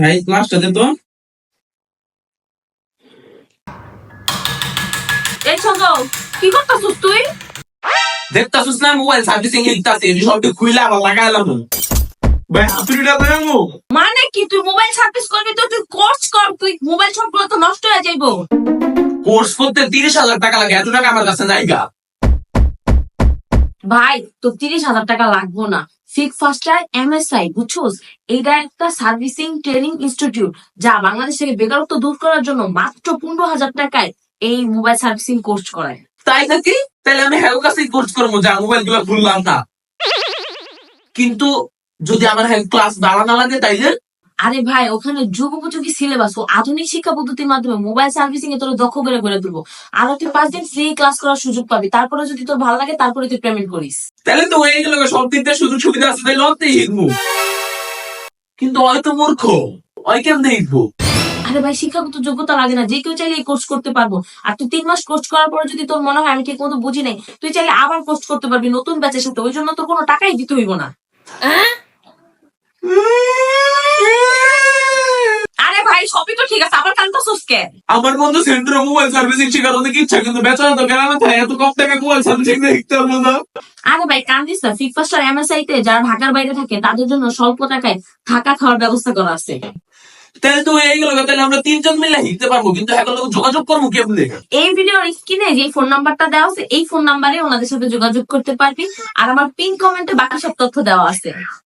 ভাই ক্লাসটা দে তো। এই কি করতেছিস তুই? দেখতাছিস না মোবাইল সার্ভিসিং এই সবটি খুইলা আবার লাগাইলাম। ভাই হাতুড়িটা দেখাবো মানে কি তুই মোবাইল সার্ভিস করবি তো তুই কোর্স কর তুই মোবাইল সবগুলো তো নষ্ট হয়ে যাইবো। কোর্স করতে তিরিশ হাজার টাকা লাগে এত টাকা আমার কাছে নাই গা। ভাই তো তিরিশ হাজার টাকা লাগবো না। ফিক ফাস্টার এমএসআই বুঝছোস? এটা একটা সার্ভিসিং ট্রেনিং ইনস্টিটিউট যা বাংলাদেশ থেকে বেকারত্ব দূর করার জন্য মাত্র পনেরো হাজার টাকায় এই মোবাইল সার্ভিসিং কোর্স করায়। তাই নাকি? তাহলে আমি হ্যাঁ কাছেই কোর্স করব, যা মোবাইলগুলো খুললাম না। কিন্তু যদি আমার হ্যাঁ ক্লাস দাঁড়া না লাগে তাইলে আরে ভাই ওখানে যুগ উপযোগী সিলেবাস ও আধুনিক শিক্ষা পদ্ধতির মাধ্যমে মোবাইল সার্ভিসিং এ তোর দক্ষ করে গড়ে তুলবো। আর তুই পাঁচ দিন ফ্রি ক্লাস করার সুযোগ পাবি। তারপরে যদি তোর ভালো লাগে তারপরে তুই পেমেন্ট করিস। তাহলে তো হয়ে গেল সব দিক দিয়ে সুযোগ সুবিধা আছে তাই লতেই হিকবো কিন্তু হয়তো মূর্খ ওই কেমনে হিকবো আরে ভাই শিক্ষাগত যোগ্যতা লাগে না যে কেউ চাইলে এই কোর্স করতে পারব। আর তুই তিন মাস কোর্স করার পরে যদি তোর মনে হয় আমি ঠিক মতো বুঝি নাই তুই চাইলে আবার কোর্স করতে পারবি নতুন ব্যাচের সাথে। ওই জন্য তোর কোনো টাকাই দিতে হইব না। আরে ভাই সবই তো ঠিক আছে আবার আমার বন্ধু সেন্টার মোবাইল সার্ভিসিং শেখার অনেক ইচ্ছা? কিন্তু বেচারা তো এত কম টাকা মোবাইল সার্ভিসিং দেখতে পারব না। আরে ভাই কান্দিস না ফিক ফাস্টার এমএসআই তে যারা ঢাকার বাইরে থাকে তাদের জন্য স্বল্প টাকায় থাকা খাওয়ার ব্যবস্থা করা আছে। তাহলে তো হয়ে গেল তাহলে আমরা তিনজন মিলে হিকতে পারব কিন্তু এখন যোগাযোগ করব কেমনে? এই ভিডিওর স্ক্রিনে যে ফোন নাম্বারটা দেওয়া আছে এই ফোন নাম্বারে ওনাদের সাথে যোগাযোগ করতে পারবি। আর আমার পিন কমেন্টে বাকি সব তথ্য দেওয়া আছে।